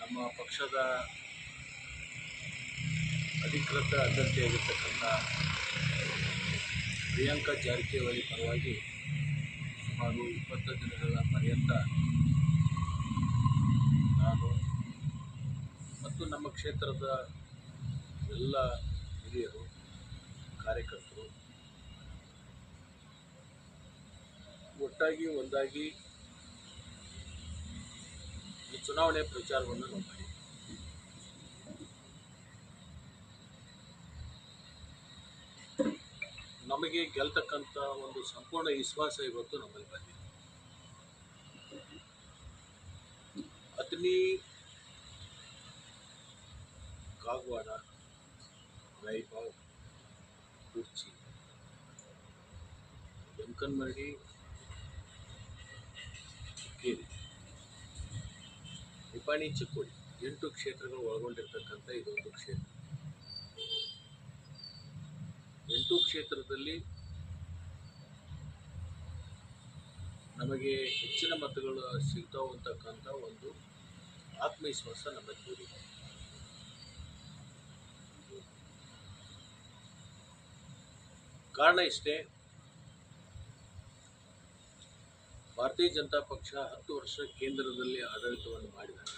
ನಮ್ಮ ಪಕ್ಷದ ಅಧಿಕೃತ ಅಭ್ಯರ್ಥಿಯಾಗಿರ್ತಕ್ಕಂಥ ಪ್ರಿಯಾಂಕಾ ಜಾರಕಿಹೊಳಿ ಪರವಾಗಿ ಸುಮಾರು ಇಪ್ಪತ್ತು ದಿನಗಳ ಪರ್ಯಂತ ನಾನು ಮತ್ತು ನಮ್ಮ ಕ್ಷೇತ್ರದ ಎಲ್ಲ ಹಿರಿಯರು, ಕಾರ್ಯಕರ್ತರು ಒಟ್ಟಾಗಿ, ಒಂದಾಗಿ ಚುನಾವಣೆ ಪ್ರಚಾರವನ್ನು ನಾವು ಮಾಡಿ. ನಮಗೆ ಗೆಲ್ತಕ್ಕಂಥ ಒಂದು ಸಂಪೂರ್ಣ ವಿಶ್ವಾಸ ಇವತ್ತು ನಮ್ಮಲ್ಲಿ ಬಂದಿದೆ. ಅತನಿ ಕಾಗವಾಡ ವೈಭವ್ ಕುರ್ಚಿ ಯಂಕನ್ಮರಡಿ ನಿಪಾಣಿ ಚಿಕ್ಕೋಡಿ. ಎಂಟು ಕ್ಷೇತ್ರಗಳು ಒಳಗೊಂಡಿರ್ತಕ್ಕಂಥ ಇದೊಂದು ಕ್ಷೇತ್ರ. ಎಂಟು ಕ್ಷೇತ್ರದಲ್ಲಿ ನಮಗೆ ಹೆಚ್ಚಿನ ಮತಗಳು ಸಿಗ್ತಾವು ಅಂತಕ್ಕಂಥ ಒಂದು ಆತ್ಮವಿಶ್ವಾಸ ನಮ್ಮ ಜೀವನ ಕಾರಣ ಇಷ್ಟೇ, ಭಾರತೀಯ ಜನತಾ ಪಕ್ಷ ಹತ್ತು ವರ್ಷ ಕೇಂದ್ರದಲ್ಲಿ ಆಡಳಿತವನ್ನು ಮಾಡಿದಾಗ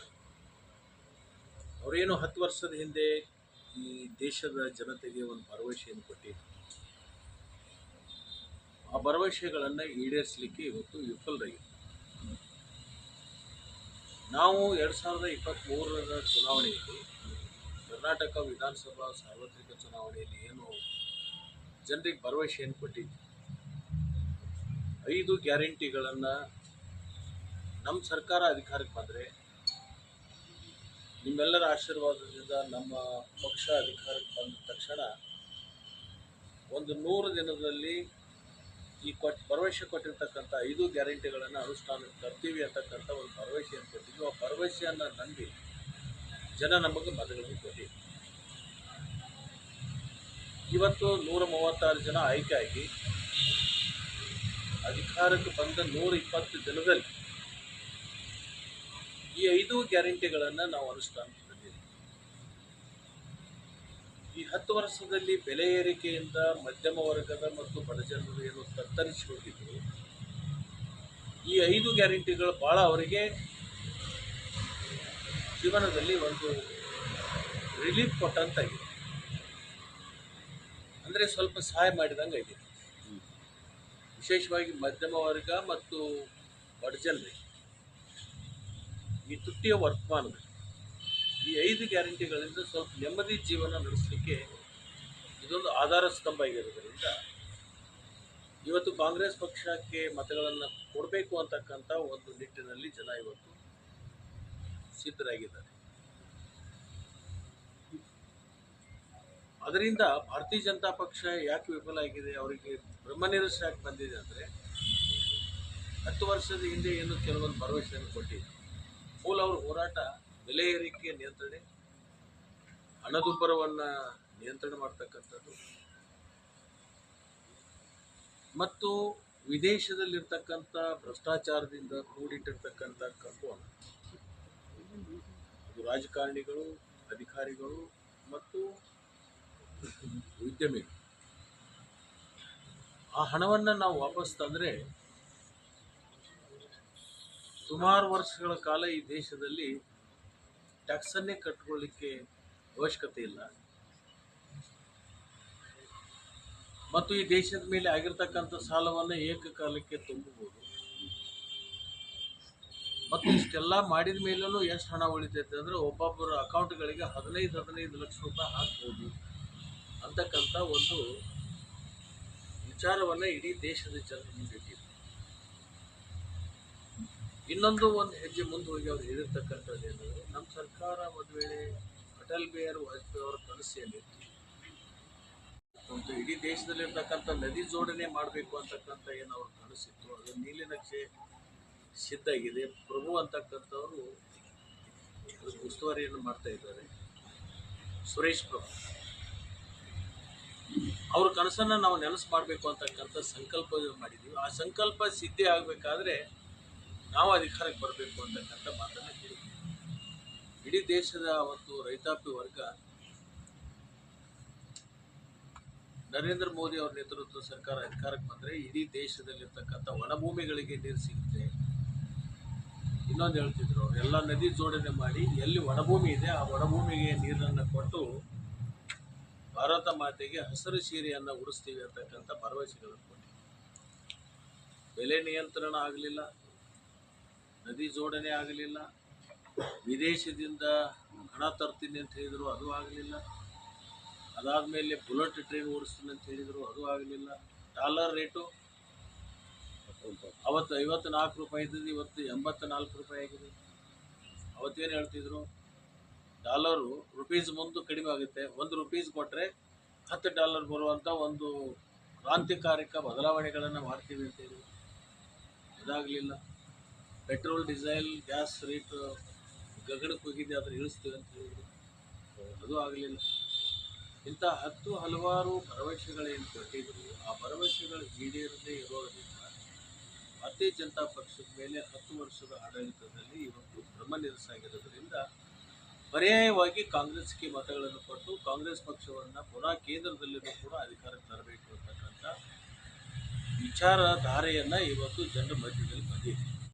ಅವರೇನು ಹತ್ತು ವರ್ಷದ ಹಿಂದೆ ಈ ದೇಶದ ಜನತೆಗೆ ಒಂದು ಭರವಸೆಯನ್ನು ಕೊಟ್ಟಿದ್ದರು ಆ ಭರವಸೆಗಳನ್ನು ಈಡೇರಿಸಲಿಕ್ಕೆ ಇವತ್ತು ವಿಫಲರಾಗಿದೆ ನಾವು ಎರಡು ಸಾವಿರದ ಇಪ್ಪತ್ತ್ಮೂರರ ಚುನಾವಣೆಯಲ್ಲಿ ಕರ್ನಾಟಕ ವಿಧಾನಸಭಾ ಸಾರ್ವತ್ರಿಕ ಚುನಾವಣೆಯಲ್ಲಿ ಏನು ಜನರಿಗೆ ಭರವಸೆಯನ್ನು ಕೊಟ್ಟಿದ್ವಿ. ಐದು ಗ್ಯಾರಂಟಿಗಳನ್ನು ನಮ್ಮ ಸರ್ಕಾರ ಅಧಿಕಾರಕ್ಕೆ ಬಂದರೆ ನಿಮ್ಮೆಲ್ಲರ ಆಶೀರ್ವಾದದಿಂದ ನಮ್ಮ ಪಕ್ಷ ಅಧಿಕಾರಕ್ಕೆ ಬಂದ ತಕ್ಷಣ ಒಂದು ನೂರು ದಿನದಲ್ಲಿ ಈ ಕೊಟ್ಟು ಭರವಸೆ ಕೊಟ್ಟಿರ್ತಕ್ಕಂಥ ಐದು ಗ್ಯಾರಂಟಿಗಳನ್ನು ಅನುಷ್ಠಾನಕ್ಕೆ ತರ್ತೀವಿ ಅಂತಕ್ಕಂಥ ಒಂದು ಭರವಸೆಯನ್ನು ಕೊಟ್ಟಿದ್ವಿ ಆ ಭರವಸೆಯನ್ನು ನಂಬಿ ಜನ ನಮಗೆ ಮತಗಳನ್ನು ಕೊಟ್ಟಿದ್ವಿ ಇವತ್ತು ನೂರ ಮೂವತ್ತಾರು ಜನ ಆಯ್ಕೆ ಆಗಿ ಅಧಿಕಾರಕ್ಕೆ ಬಂದ ನೂರ ಇಪ್ಪತ್ತು ದಿನದಲ್ಲಿ ಈ ಐದು ಗ್ಯಾರಂಟಿಗಳನ್ನು ನಾವು ಅನುಷ್ಠಾನಕ್ಕೆ ಈ ಹತ್ತು ವರ್ಷದಲ್ಲಿ ಬೆಲೆ ಏರಿಕೆಯಿಂದ ಮಧ್ಯಮ ವರ್ಗದ ಮತ್ತು ಬಡಜನರು ಏನು ತತ್ತರಿಸಿ ಹೋಗಿದ್ರು ಈ ಐದು ಗ್ಯಾರಂಟಿಗಳು ಭಾಳ ಅವರಿಗೆ ಜೀವನದಲ್ಲಿ ಒಂದು ರಿಲೀಫ್ ಕೊಟ್ಟಂತಾಗಿದೆ. ಅಂದರೆ ಸ್ವಲ್ಪ ಸಹಾಯ ಮಾಡಿದಂಗೆ ಇದೆ ವಿಶೇಷವಾಗಿ ಮಧ್ಯಮ ವರ್ಗ ಮತ್ತು ಬಡಜನರಿಗೆ ಈ ತುಟ್ಟಿಯ ವರ್ತಮಾನದಲ್ಲಿ ಈ ಐದು ಗ್ಯಾರಂಟಿಗಳಿಂದ ಸ್ವಲ್ಪ ನೆಮ್ಮದಿ ಜೀವನ ನಡೆಸಲಿಕ್ಕೆ ಇದೊಂದು ಆಧಾರ ಸ್ತಂಭ ಆಗಿರೋದರಿಂದ ಇವತ್ತು ಕಾಂಗ್ರೆಸ್ ಪಕ್ಷಕ್ಕೆ ಮತಗಳನ್ನು ಕೊಡಬೇಕು ಅಂತಕ್ಕಂಥ ಒಂದು ನಿಟ್ಟಿನಲ್ಲಿ ಜನ ಇವತ್ತು ಸಿದ್ಧರಾಗಿದ್ದಾರೆ. ಅದರಿಂದ ಭಾರತೀಯ ಜನತಾ ಪಕ್ಷ ಯಾಕೆ ವಿಫಲ ಆಗಿದೆ, ಅವರಿಗೆ ಬ್ರಹ್ಮನಿರಸ ಯಾಕೆ ಬಂದಿದೆ ಅಂದರೆ ಹತ್ತು ವರ್ಷದ ಹಿಂದೆ ಏನು ಕೆಲವೊಂದು ಭರವಸೆಯನ್ನು ಕೊಟ್ಟಿದೆ ಮೂಲ ಅವರ ಹೋರಾಟ ಬೆಲೆ ಏರಿಕೆ ನಿಯಂತ್ರಣೆ, ಹಣದುಬ್ಬರವನ್ನು ನಿಯಂತ್ರಣ ಮಾಡ್ತಕ್ಕಂಥದ್ದು. ಮತ್ತು ವಿದೇಶದಲ್ಲಿರ್ತಕ್ಕಂಥ ಭ್ರಷ್ಟಾಚಾರದಿಂದ ಕೂಡಿಟ್ಟಿರ್ತಕ್ಕಂಥ ಹಣ ರಾಜಕಾರಣಿಗಳು, ಅಧಿಕಾರಿಗಳು ಮತ್ತು ಉದ್ಯಮಿಗಳು. ಆ ಹಣವನ್ನು ನಾವು ವಾಪಸ್ ತಂದರೆ ಸುಮಾರು ವರ್ಷಗಳ ಕಾಲ ಈ ದೇಶದಲ್ಲಿ ಟ್ಯಾಕ್ಸನ್ನೇ ಕಟ್ಕೊಳ್ಳಿಕ್ಕೆ ಅವಶ್ಯಕತೆ ಇಲ್ಲ. ಮತ್ತು ಈ ದೇಶದ ಮೇಲೆ ಆಗಿರ್ತಕ್ಕಂಥ ಸಾಲವನ್ನು ಏಕಕಾಲಕ್ಕೆ ತುಂಬಬಹುದು. ಮತ್ತು ಇಷ್ಟೆಲ್ಲ ಮಾಡಿದ ಮೇಲೂ ಎಷ್ಟು ಹಣ ಉಳಿತೈತೆ ಅಂದರೆ ಒಬ್ಬೊಬ್ಬರ ಅಕೌಂಟ್ಗಳಿಗೆ ಹದಿನೈದು ಹದಿನೈದು ಲಕ್ಷ ರೂಪಾಯಿ ಹಾಕ್ಬೋದು ಅಂತಕ್ಕಂಥ ಒಂದು ವಿಚಾರವನ್ನು ಇಡೀ ದೇಶದ ಜನರ ಮುಂದೆ ಇಟ್ಟಿದ್ದಾರೆ. ಇನ್ನೊಂದು ಒಂದು ಹೆಜ್ಜೆ ಮುಂದೆ ಹೋಗಿ ಅವ್ರು ಹೇಳಿರ್ತಕ್ಕಂಥದ್ದು ಏನಂದರೆ, ನಮ್ಮ ಸರ್ಕಾರ ಒಂದು ವೇಳೆ ಅಟಲ್ ಬಿಹಾರಿ ವಾಜಪೇಯಿ ಅವರ ಕನಸಿಯಲ್ಲಿ ಒಂದು ಇಡೀ ದೇಶದಲ್ಲಿರ್ತಕ್ಕಂಥ ನದಿ ಜೋಡಣೆ ಮಾಡಬೇಕು ಅಂತಕ್ಕಂಥ ಏನು ಅವ್ರ ಕನಸಿತ್ತು, ಅದು ನೀಲಿ ನಕ್ಷೆ ಸಿದ್ಧ ಆಗಿದೆ. ಪ್ರಭು ಅಂತಕ್ಕಂಥವರು ಉಸ್ತುವಾರಿಯನ್ನು ಮಾಡ್ತಾ ಇದ್ದಾರೆ. ಸುರೇಶ್ ಪ್ರಭು. ಅವ್ರ ಕನಸನ್ನು ನಾವು ನೆನಸು ಮಾಡಬೇಕು ಅಂತಕ್ಕಂಥ ಸಂಕಲ್ಪ ಮಾಡಿದ್ದೀವಿ ಆ ಸಂಕಲ್ಪ ಸಿದ್ಧಿ ಆಗಬೇಕಾದ್ರೆ ನಾವು ಅಧಿಕಾರಕ್ಕೆ ಬರಬೇಕು ಅಂತಕ್ಕಂಥ ಮಾತನ್ನ ಹೇಳಿದ್ವಿ ಇಡೀ ದೇಶದ ಒಂದು ರೈತಾಪಿ ವರ್ಗ ನರೇಂದ್ರ ಮೋದಿ ಅವರ ನೇತೃತ್ವದ ಸರ್ಕಾರ ಅಧಿಕಾರಕ್ಕೆ ಬಂದರೆ ಇಡೀ ದೇಶದಲ್ಲಿರ್ತಕ್ಕಂಥ ವನಭೂಮಿಗಳಿಗೆ ನೀರು ಸಿಗುತ್ತೆ. ಇನ್ನೊಂದು ಹೇಳ್ತಿದ್ರು ಅವರೆಲ್ಲ ಎಲ್ಲ ನದಿ ಜೋಡಣೆ ಮಾಡಿ ಎಲ್ಲಿ ಒಣಭೂಮಿ ಇದೆ ಆ ಒಣಭೂಮಿಗೆ ನೀರನ್ನು ಕೊಟ್ಟು ಭಾರತ ಮಾತೆಗೆ ಹಸಿರು ಸೀರೆಯನ್ನು ಉಡಿಸ್ತೀವಿ ಅಂತಕ್ಕಂಥ ಭರವಸೆಗಳನ್ನು ಕೊಟ್ಟಿದ್ರು. ಬೆಲೆ ನಿಯಂತ್ರಣ ಆಗಲಿಲ್ಲ. ನದಿ ಜೋಡಣೆ ಆಗಲಿಲ್ಲ. ವಿದೇಶದಿಂದ ಹಣ ತರ್ತೀನಿ ಅಂತ ಹೇಳಿದರು ಅದು ಆಗಲಿಲ್ಲ. ಅದಾದ ಮೇಲೆ ಬುಲೆಟ್ ಟ್ರೈನ್ ಓಡಿಸ್ತೀನಿ ಅಂತ ಹೇಳಿದರು ಅದು ಆಗಲಿಲ್ಲ. ಡಾಲರ್ ರೇಟು ಅವತ್ತು ಐವತ್ತು ನಾಲ್ಕು ರೂಪಾಯಿ ಇದ್ದದ್ದು, ಇವತ್ತು ಎಂಬತ್ತು ನಾಲ್ಕು ರೂಪಾಯಿ ಆಗಿದೆ. ಅವತ್ತೇನು ಹೇಳ್ತಿದ್ರು? ಡಾಲರು ರುಪೀಸ್ ಮುಂದೆ ಕಡಿಮೆ ಆಗುತ್ತೆ. ಒಂದು ರುಪೀಸ್ ಕೊಟ್ಟರೆ ಹತ್ತು ಡಾಲರ್ ಬರುವಂಥ ಒಂದು ಕ್ರಾಂತಿಕಾರಿಕ ಬದಲಾವಣೆಗಳನ್ನು ಮಾಡ್ತೀವಿ ಅಂತ ಹೇಳಿ ಅದಾಗಲಿಲ್ಲ ಪೆಟ್ರೋಲ್, ಡೀಸೆಲ್, ಗ್ಯಾಸ್ ರೇಟ್ ಗಗನಕ್ಕೆ ಹೋಗಿದೆ ಅದನ್ನು ಇಳಿಸ್ತೀವಿ ಅಂತ ಹೇಳಿದ್ರು. ಅದು ಆಗಲಿಲ್ಲ. ಇಂಥ ಹತ್ತು ಹಲವಾರು ಭರವಸೆಗಳೇನು ಕೊಟ್ಟಿದ್ರು, ಆ ಭರವಸೆಗಳು ಈಡೇರದೇ ಇರೋದರಿಂದ ಭಾರತೀಯ ಜನತಾ ಪಕ್ಷದ ಮೇಲೆ ಹತ್ತು ವರ್ಷದ ಆಡಳಿತದಲ್ಲಿ ಇವತ್ತು ಭ್ರಮ ನಿರಸಾಗಿರೋದ್ರಿಂದ ಪರ್ಯಾಯವಾಗಿ ಕಾಂಗ್ರೆಸ್ಗೆ ಮತಗಳನ್ನು ಕೊಟ್ಟು ಕಾಂಗ್ರೆಸ್ ಪಕ್ಷವನ್ನು ಪುನಃ ಕೇಂದ್ರದಲ್ಲಿಯೂ ಕೂಡ ಅಧಿಕಾರಕ್ಕೆ ತರಬೇಕು ಅಂತಕ್ಕಂಥ ವಿಚಾರಧಾರೆಯನ್ನು ಇವತ್ತು ಜನರ ಮಧ್ಯದಲ್ಲಿ ಬಂದಿದೆ.